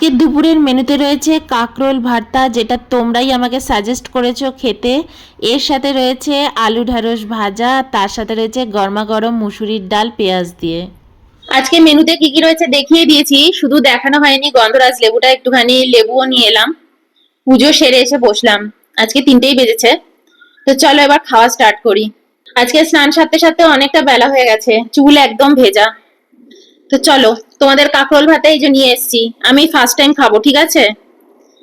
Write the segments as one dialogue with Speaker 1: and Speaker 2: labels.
Speaker 1: আজকের দুপুরের মেনুতে রয়েছে কাকরোল ভর্তা, যেটা তোমরাই আমাকে সাজেস্ট করেছ খেতে। এর সাথে রয়েছে আলু ঢ্যাঁড়স ভাজা, তার সাথে রয়েছে গরমা গরম মুসুরির ডাল পেঁয়াজ দিয়ে।
Speaker 2: আজকে মেনুতে কি কি রয়েছে দেখিয়ে দিয়েছি, শুধু দেখানো হয়নি, গন্ধরাজ লেবুটা একটুখানি লেবুও নিয়ে এলাম। পুজো সেরে এসে বসলাম, আজকে তিনটেই বেজেছে। তো চলো এবার খাওয়া স্টার্ট করি। আজকে স্নান সারতে সারতে অনেকটা বেলা হয়ে গেছে, চুল একদম ভেজা। তো চলো তোমাদের কাঁকরোল ভাতে এই যে নিয়ে এসেছি। আমি ফার্স্ট টাইম খাব, ঠিক আছে?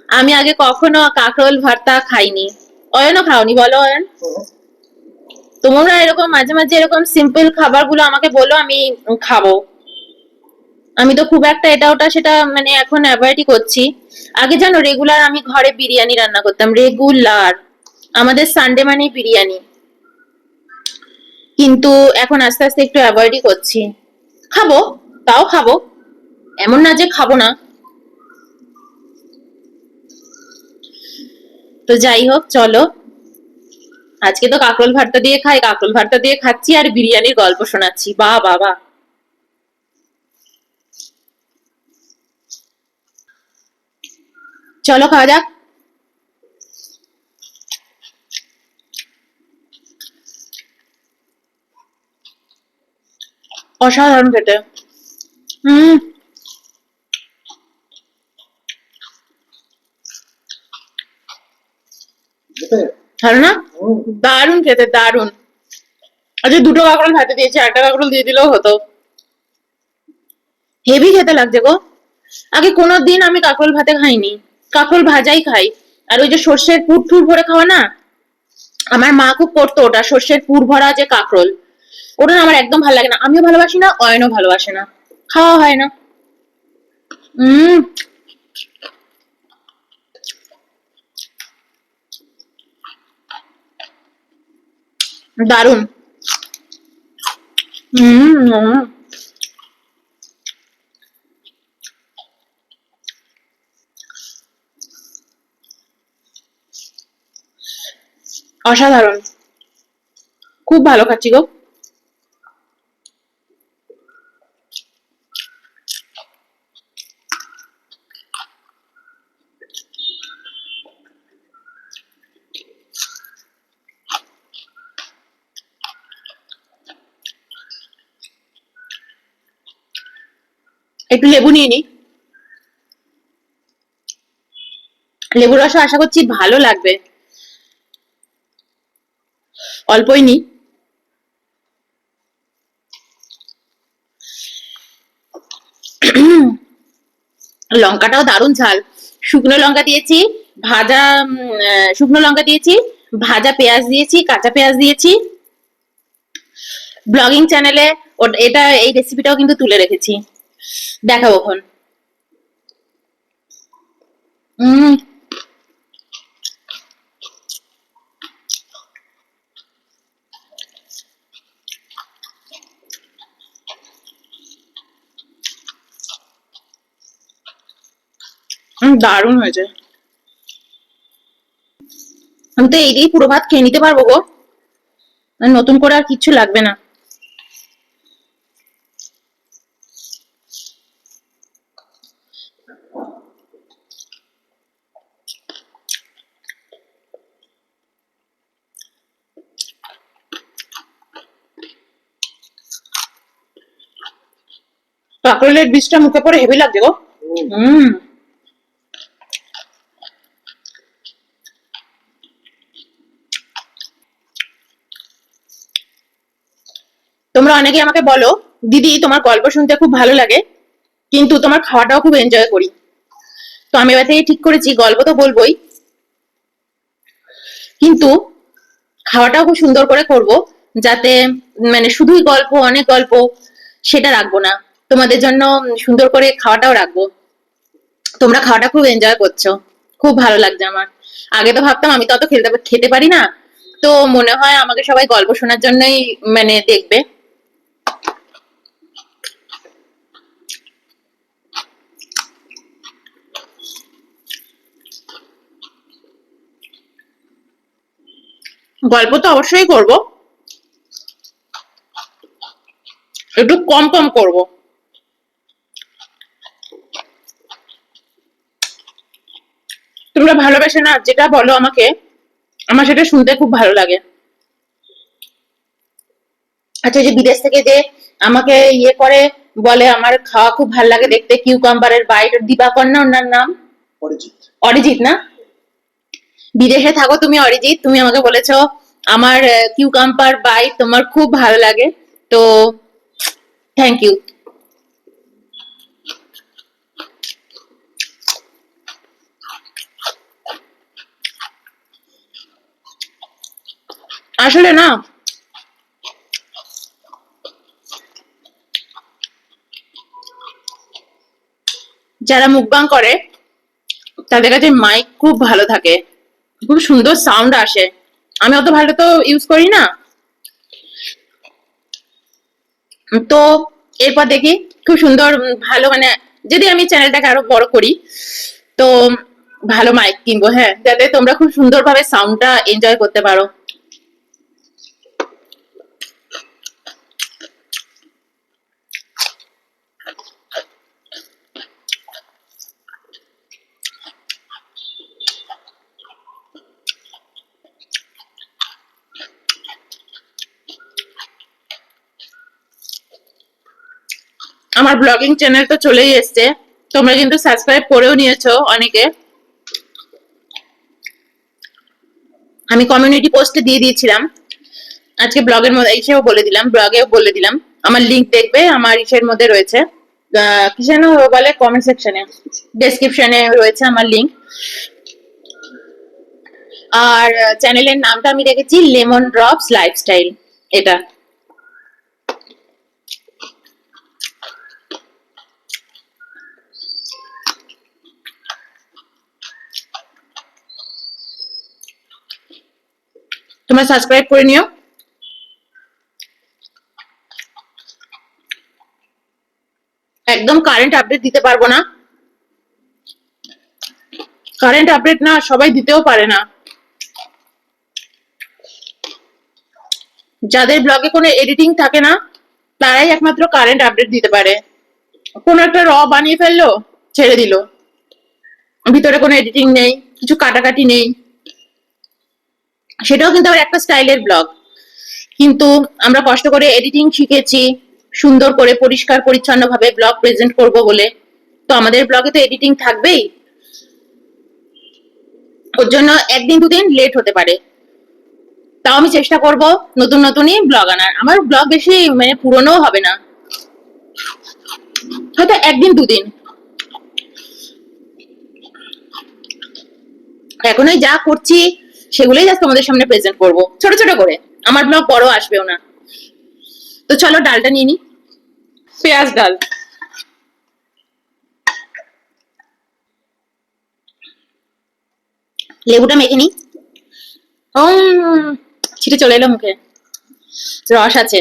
Speaker 2: আমি আগে কখনো কাকরোল ভর্তা খাইনি। অয়নও খাওনি, বলো অয়ন। তোমরা এরকম মাঝে মাঝে এরকম সিম্পল খাবারগুলো আমাকে বলো, আমি খাব। আমি তো খুব একটা এটা ওটা সেটা মানে এখন অ্যাভয়েডই করছি। আগে জানো রেগুলার আমি ঘরে বিরিয়ানি রান্না করতাম রেগুলার আমাদের সানডে মানে বিরিয়ানি। কিন্তু এখন আস্তে আস্তে একটু অ্যাভয়েডই করছি। খাব, তাও খাব। এমন না যে খাব না। তো যাই হোক, চলো। আজকে তো কাকরোল ভর্তা দিয়ে খাই, কাকরোল ভর্তা দিয়ে খাচ্ছি আর বিরিয়ানির গল্প শোনাচ্ছি। বা বাবা চলো খাওয়া যাক। অসাধারণ খেতে। হুম। ভালো না দারুণ খেতে, দারুণ। আচ্ছা দুটো কাঁকরোল ভাতে দিয়েছে, একটা কাঁকরোল দিয়ে দিলেও হতো। হেভি খেতে লাগছে গো। আগে কোনো দিন আমি কাঁকরোল ভাতে খাইনি। কাঁকরোল ভাজাই খাই। আর ওই যে সর্ষের পুর টুর ভরে খাওয়া না? আমার মা খুব করতো ওটা, সর্ষের পুর ভরা যে কাঁকরোল। ওটা আমার একদম ভালো লাগে না। আমিও ভালোবাসি না, অয়নও ভালোবাসে না। খাওয়া হয় না। উম। দারুণ অসাধারণ। খুব ভালো খাচ্ছি গো। একটু লেবু নিয়ে নি লেবুর রস আশা করছি ভালো লাগবে। অল্পই নি লঙ্কাটাও দারুণ ঝাল। শুকনো লঙ্কা দিয়েছি, ভাজা শুকনো লঙ্কা দিয়েছি, ভাজা পেঁয়াজ দিয়েছি, কাঁচা পেঁয়াজ দিয়েছি। ব্লগিং চ্যানেলে এটা, এই রেসিপিটাও কিন্তু তুলে রেখেছি। দেখাবো খন উম। দারুণ হয়েছে। আমি তো এই দিয়েই পুরো ভাত খেয়ে নিতে পারব গো। নতুন করে আর কিচ্ছু লাগবে না। কাঁকরোলের বীজটা মুখে পড়ে হেভি লাগছে গো। হুম। তোমরা অনেকে আমাকে বলো, দিদি তোমার গল্প শুনতে খুব ভালো লাগে। কিন্তু তোমার খাওয়াটাও খুব এনজয় করি। তো আমি এবার থেকে ঠিক করেছি, গল্প তো বলবোই। কিন্তু খাওয়াটাও খুব সুন্দর করে করব, যাতে মানে শুধুই গল্প, অনেক গল্প সেটা রাখব না। তোমাদের জন্য সুন্দর করে খাওয়াটাও রাখব। তোমরা খাওয়াটা খুব এনজয় করছ। খুব ভালো লাগছে আমার। আগে তো ভাবতাম আমি তো অত খেতে খেতে পারি না। তো মনে হয় আমাকে সবাই গল্প শোনার জন্যই মানে দেখবে। গল্প তো অবশ্যই করব। একটু কম কম করব। তোমরা ভালোবাসে না যেটা বলো আমাকে আমার সেটা শুনতে খুব ভালো লাগে। আচ্ছা যে বিদেশ থেকে যে আমাকে ইয়ে করে বলে আমার খাওয়া খুব ভালো লাগে দেখতে কিউকাম্বারের বাইট দিবাকর না ওনার নাম?
Speaker 3: অরিজিৎ।
Speaker 2: অরিজিৎ না? বিদেশে থাকো, তুমি অরিজিৎ, তুমি আমাকে বলেছ, আমার কিউকাম্পার বাইট তোমার খুব ভালো লাগে। তো থ্যাংক ইউ আসলে না, যারা মুখবাং করে, তাদের কাছে মাইক খুব ভালো থাকে। খুব সুন্দর সাউন্ড আসে। আমি অত ভালো তো ইউজ করি না। তো এরপর দেখি, খুব সুন্দর ভালো মানে যদি আমি চ্যানেলটাকে আরও বড় করি, তো ভালো মাইক কিনবো হ্যাঁ। যাতে তোমরা খুব সুন্দরভাবে সাউন্ডটা এনজয় করতে পারো। আমার ব্লগিং চ্যানেল তো চলেই এসছে। তোমরা কিন্তু সাবস্ক্রাইব করেও নিয়েছো অনেকে। আমি কমিউনিটি পোস্টে দিয়ে দিয়েছিলাম। আজকে ব্লগের মধ্যে এসেও বলে দিলাম ব্লগেও বলে দিলাম। আমার লিংক দেখবে, আমার ইসের মধ্যে রয়েছে। যেন বলে কমেন্ট সেকশনে ডেসক্রিপশনে রয়েছে আমার লিংক আর চ্যানেলের নামটা আমি রেখেছি লেমন ড্রপস লাইফস্টাইল এটা। তোমরা সাবস্ক্রাইব করে নিও। একদম কারেন্ট আপডেট দিতে পারব না। কারেন্ট আপডেট না, সবাই দিতেও পারে না। যাদের ব্লগে কোনো এডিটিং থাকে না, তারাই একমাত্র কারেন্ট আপডেট দিতে পারে। কোনো একটা র বানিয়ে ফেলল, ছেড়ে দিল। ভিতরে কোনো এডিটিং নেই, কিছু কাটাকাটি নেই। সেটাও কিন্তু আবার একটা স্টাইলের ব্লগ কিন্তু আমরা কষ্ট করে এডিটিং শিখেছি, সুন্দর করে, পরিষ্কার পরিচ্ছন্ন ভাবে ব্লগ প্রেজেন্ট করব বলে। তো আমাদের ব্লগে তো এডিটিং থাকবেই। ওর জন্য একদিন দুদিন লেট হতে পারে। তাও আমি চেষ্টা করব নতুন নতুনই ব্লগ আনার। আমার ব্লগ বেশি মানে পুরনো হবে না। হয়তো একদিন দুদিন। এখন যা করছি সেগুলোই জাস্ট তোমাদের সামনে প্রেজেন্ট করব। ছোট ছোট করে। আমার ব্লগ বড়, আসবেও না। তো চলো, ডালটা নিয়ে নি। পেঁয়াজ ডাল। লেবুটা মেখে নি। ছিটে চলে এলো মুখে। রস আছে।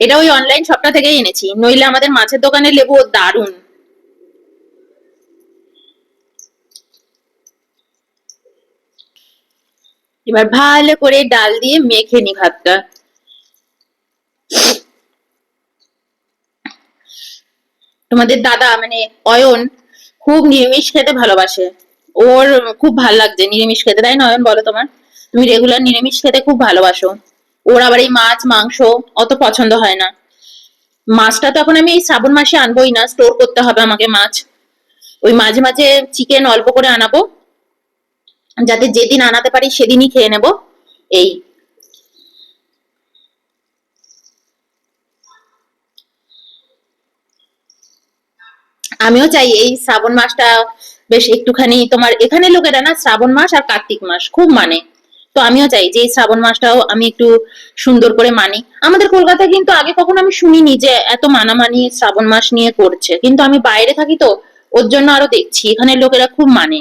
Speaker 2: এটা ওই অনলাইন শপটা থেকেই এনেছি। নইলে আমাদের মাছের দোকানের লেবু দারুণ এবার ভালো করে ডাল দিয়ে মেখে নি ভাতটা। তোমাদের দাদা মানে অয়ন খুব নিরামিষ খেতে ভালোবাসে। ওর খুব ভালো লাগছে নিরামিষ খেতে, তাই না অয়ন বলো তোমার? তুমি রেগুলার নিরামিষ খেতে খুব ভালোবাসো। ওর আবার এই মাছ, মাংস অত পছন্দ হয় না। মাছটা তো এখন আমি এই শ্রাবণ মাসে আনবোই না স্টোর করতে হবে আমাকে মাছ। ওই মাঝে মাঝে চিকেন অল্প করে আনাবো। যাতে যেদিন আনাতে পারি সেদিনই খেয়ে নেব। এই। আমিও চাই এই শ্রাবণ মাসটা বেশ একটুখানি তোমার এখানে লোকেরা না শ্রাবণ মাস আর কার্তিক মাস খুব মানে। তো আমিও চাই যে এই শ্রাবণ মাসটাও আমি একটু সুন্দর করে মানি। আমাদের কলকাতায় কিন্তু আগে কখনো আমি শুনিনি যে এত মানামানি শ্রাবণ মাস নিয়ে করছে। কিন্তু আমি বাইরে থাকি তো, ওর জন্য আরও দেখছি। এখানে লোকেরা খুব মানে।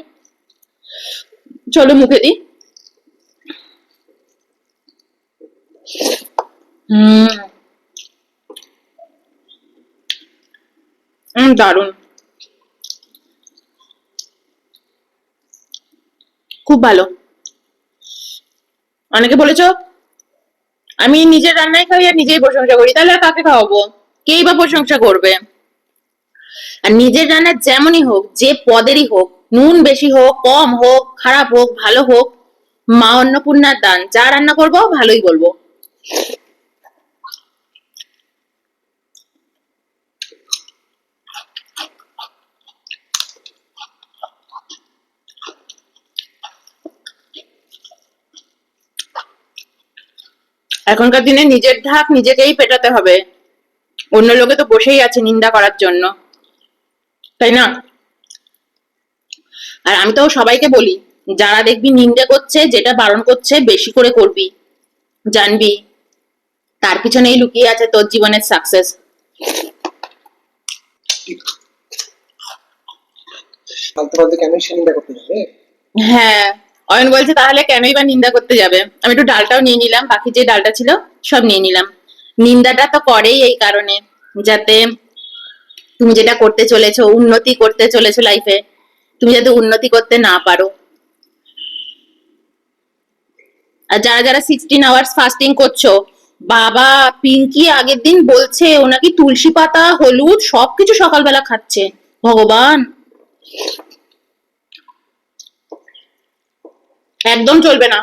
Speaker 2: চলো মুখে দি হুম। হুম দারুণ খুব ভালো। অনেকে বলেছ, আমি নিজের রান্নায় খাই আর নিজেই প্রশংসা করি। তাহলে আর কাকে খাওয়াবো? কেই বা প্রশংসা করবে? আর নিজের রান্না যেমনই হোক, যে পদেরই হোক নুন বেশি হোক, কম হোক, খারাপ হোক, ভালো হোক, মা অন্নপূর্ণার দান। যা রান্না করব, ভালোই বলব। এখনকার দিনে নিজের ঢাক নিজেকেই পেটাতে হবে। অন্য লোকে তো বসেই আছে নিন্দা করার জন্য। তাই না? আর আমি তো সবাইকে বলি যারা দেখবি নিন্দে করছে যেটা বারণ করছে বেশি করে করবি। জানবি তার পিছনেই লুকিয়ে আছে তোর জীবনের সাকসেস হ্যাঁ অয়ন বলছে তাহলে কেনই বা নিন্দা করতে যাবে? আমি একটু ডালটাও নিয়ে নিলাম বাকি যে ডালটা ছিল সব নিয়ে নিলাম। নিন্দাটা তো করেই এই কারণে যাতে তুমি যেটা করতে চলেছো উন্নতি করতে চলেছো লাইফে তুমি যাতে উন্নতি করতে না পারো। আর যারা যারা সিক্সটিন আওয়ার্স ফাস্টিং করছ, বাবা পিঙ্কি আগের দিন বলছে, ও নাকি তুলসী পাতা, হলুদ, সবকিছু সকালবেলা খাচ্ছে। ভগবান! একদম চলবে না।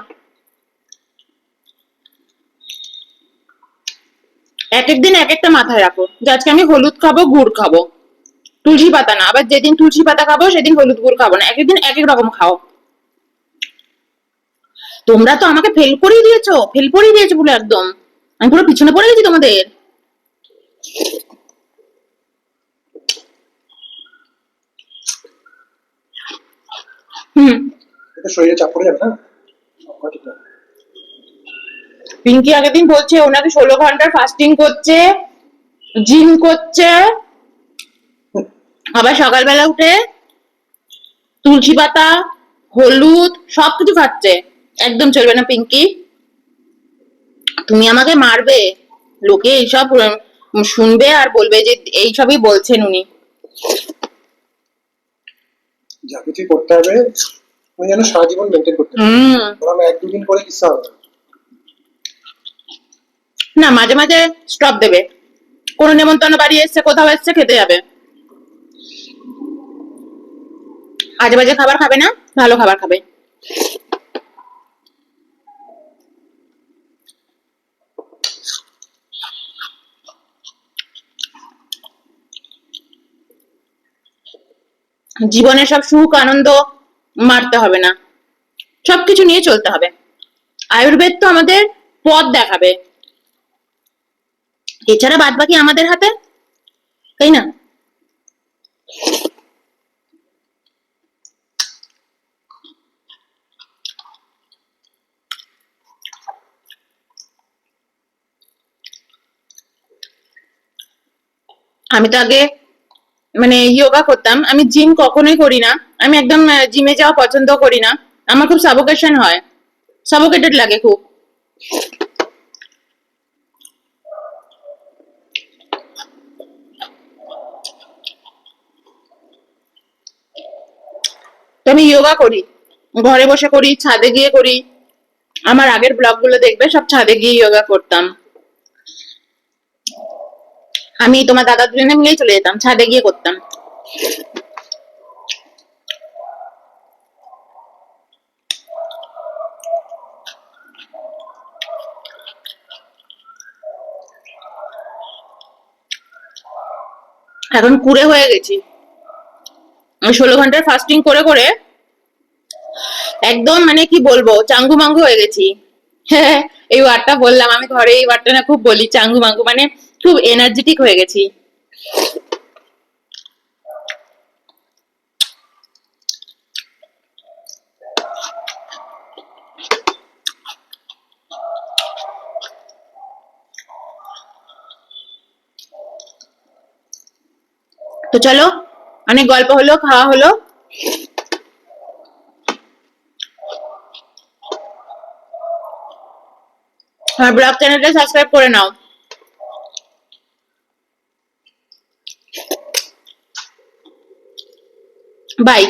Speaker 2: এক একদিন এক একটা মাথায় রাখো যে আজকে আমি হলুদ খাব, গুড় খাব। তুলসী পাতা না আবার যেদিন তুলসী পাতা খাব সেদিন হলুদ গুড় খাব না এক এক এক এক রকম খাও। তোমরা তো আমাকে ফেল করেই দিয়েছ ফেল করেই দিয়েছ পুরো একদম। আমি পুরো পিছনে পড়ে গেছি তোমাদের। হুম।
Speaker 3: শরীরে চাপ পড়ে যাবে না সবটা ঠিক না
Speaker 2: পিঙ্কি আগের দিন বলছে ওনাকে ষোলো ঘণ্টার ফাস্টিং করছে জিম করছে আবার সকালবেলা উঠে তুলসী পাতা হলুদ সবকিছু খাচ্ছে একদম চলবে না পিঙ্কি। তুমি আমাকে মারবে। লোকে এইসব শুনবে আর বলবে যে এইসবই বলছেন উনি।
Speaker 3: যা কিছু করতে হবে তুমি যেন সারা জীবন মেনটেন করতে
Speaker 2: হম।
Speaker 3: এক দুদিন করে হবে? না।
Speaker 2: না মাঝে মাঝে স্টপ দেবে। কোনো নেমন্তন্ন বাড়ি এসছে কোথাও এসছে খেতে যাবে। আজে বাজে খাবার খাবে না? ভালো খাবার খাবে। জীবনে সব সুখ, আনন্দ মারতে হবে না। সবকিছু নিয়ে চলতে হবে। আয়ুর্বেদ তো আমাদের পথ দেখাবে। এছাড়া বাদ বাকি আমাদের হাতে, তাই না? আমি তো আগে মানে যোগা করতাম। আমি জিম কখনোই করি না। আমি একদম জিমে যাওয়া পছন্দ করি না। আমার খুব সাবোকেশন হয়। সাবোকেটেড লাগে খুব। তো আমি যোগা করি। ঘরে বসে করি, ছাদে গিয়ে করি। আমার আগের ব্লগগুলো দেখবে, সব ছাদে গিয়ে যোগা করতাম। আমি তোমার দাদা দুজনে মিলেই চলে যেতাম, ছাদে গিয়ে করতাম। এখন কুড়ে হয়ে গেছি। ষোলো ঘণ্টার ফাস্টিং করে করে একদম মানে কি বলব, চাঙ্গু মাঙ্গু হয়ে গেছি। হ্যাঁ এই ওয়ার্ডটা বললাম, আমি ঘরে এই ওয়ার্ডটা না খুব বলি, চাঙ্গু মাঙ্গু মানে খুব এনার্জেটিক হয়ে গেছি। তো চলো, অনেক গল্প হলো, খাওয়া হলো। আমার ব্লগ চ্যানেলটা সাবস্ক্রাইব করে নাও। বাই